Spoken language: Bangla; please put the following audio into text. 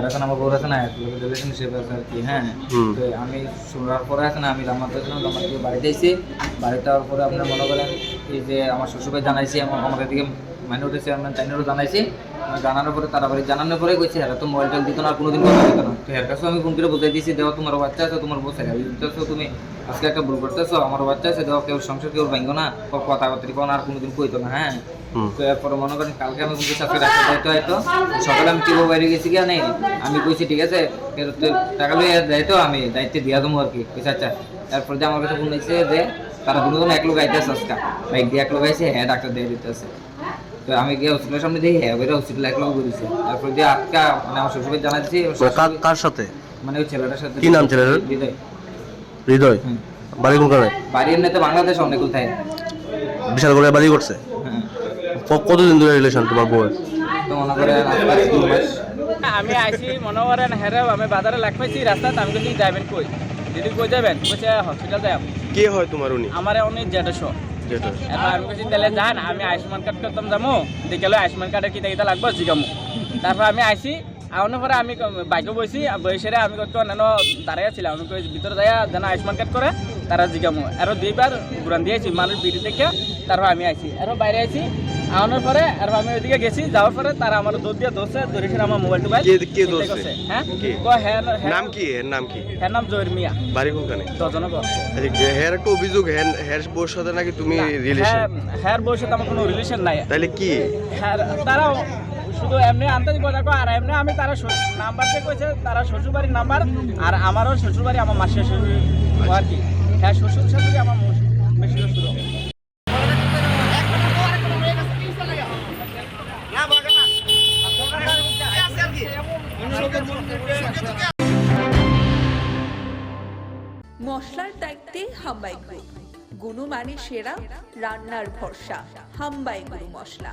এখন আমার বউর আছে না রিলেশনশিপ আছে আর কি হ্যাঁ? তো আমি শোনার পরে আছে না আমি বাড়িতে এসেছি বাড়িতে যাওয়ার পরে আপনার মনে করেন এই যে আমার শ্বশুরভাই জানাইছি আমার আমাদের দিকে উঠেছে আমরা চাইনেরও জানাইছি। জানানোর পরে তারা বাড়ি জানানোর পরে কইছে হ্যাঁ তো মোবাইল টোল দিত না কোনোদিন কথা দিত না। তো এর কাছেও আমি ফোন করে বুঝাই দিয়েছি দেখো তোমার বাচ্চা আছে তোমার ছেলে। দিতেছো তুমি? আজকে একটা ভুল করতেছো আমার বাচ্চা আছে দেখো কেউ সংসার কেউ ভাঙ্গো না। কথা কথা কোন আর কোনোদিন কইতো না হ্যাঁ? তো এরপরে মনে করেন কালকে আমি কিন্তু আজকে রাখতে দায়িত্ব হয়তো সকালে আমি টিবো বাইরে গেছি কি নেই আমি কইছি ঠিক আছে টাকা লইয়া দায়িত্ব আমি দায়িত্ব দিয়া দেবো আর কি। কইছে আচ্ছা। তারপর যে আমার কাছে ফোন যে তারা দুজন এক লোক আইতেছে আজকে। বাইক দিয়ে এক লোক আইছে হ্যাঁ ডাক্তার দিয়ে দিতেছে। তো আমি গিয়ে হসপিটালের সামনে দেখি হ্যাঁ বেরো হসপিটাল এক লোক ঘুরেছে তারপর দিয়ে আজকা মানে আমার শ্বশুরবাড়ি জানাচ্ছি কার কার সাথে? মানে ওই ছেলেটার সাথে। কি নাম ছেলেটার? হৃদয়। হৃদয়। বাড়ি কোনখানে? বাড়ি এমনিতে বাংলাদেশ অনেক কোথায় বিশাল করে বাড়ি করছে? হ্যাঁ। কতদিন ধরে রিলেশন তোমার বউয়ের তো মনে করেন মাস আমি আইসি মনে করেন হেরে আমি বাজারে লাগ পাইছি রাস্তাতে আমি কিছু যাবেন কই? দিদি কই যাবেন? বলছে হসপিটাল যাই কে হয় তোমার উনি? আমার অনেক জেটেশো আমি যান আমি আয়ুষ্মান কার্ড করতাম যাব দেখে আয়ুষ্মান কার্ডের কিতা কিতা লাগবে জিগামো তারপর আমি আইসি আউনের পরে আমি বাইকে বসি বসে আমি কত অন্যান্য দাঁড়াই ছিলাম আমি ভিতরে যাই যেন আয়ুষ্মান কার্ড করে তারা জিগামো আরও দুইবার ঘুরান দিয়েছি মানুষ বিড়ি দেখে তারপর আমি আইসি আরও বাইরে আইসি আউনের পরে আর আমি ওইদিকে গেছি যাওয়ার পরে তারা আমার দৌড় দিয়ে ধরছে ধরেছে আমার মোবাইল টোবাইল কে- কে? করছে। হ্যাঁ হ্যাঁ হ্যাঁ নাম কি এর নাম কি? হ্যাঁ নাম জহির মিয়া। বাড়ি কোনখানে দশজন গো হের একটা অভিযোগ হের হের বউর সাথে নাকি তুমি রিলেশন হ্যাঁ হ্যাঁ বউর সাথে আমার কোনো রিলেশন নাই। তাইলে কি? হ্যাঁ তারাও শুধু এমনি আন্তাজি কথা কয় আর এমনি আমি তারা নাম্বার চেক কইছে, তারা শ্বশুরবাড়ির নাম্বার আর আমারও শ্বশুরবাড়ি আমার মাসির শ্বশুর আর কি। হ্যাঁ শ্বশুর শাশুড়ি আমার মশ- বেশি শ্বশুর। মশলার দায়িত্বে হাম্বাই গ্রুপ গুণমানে সেরা, রান্নার ভরসা, হাম্বাই গুরু মশলা।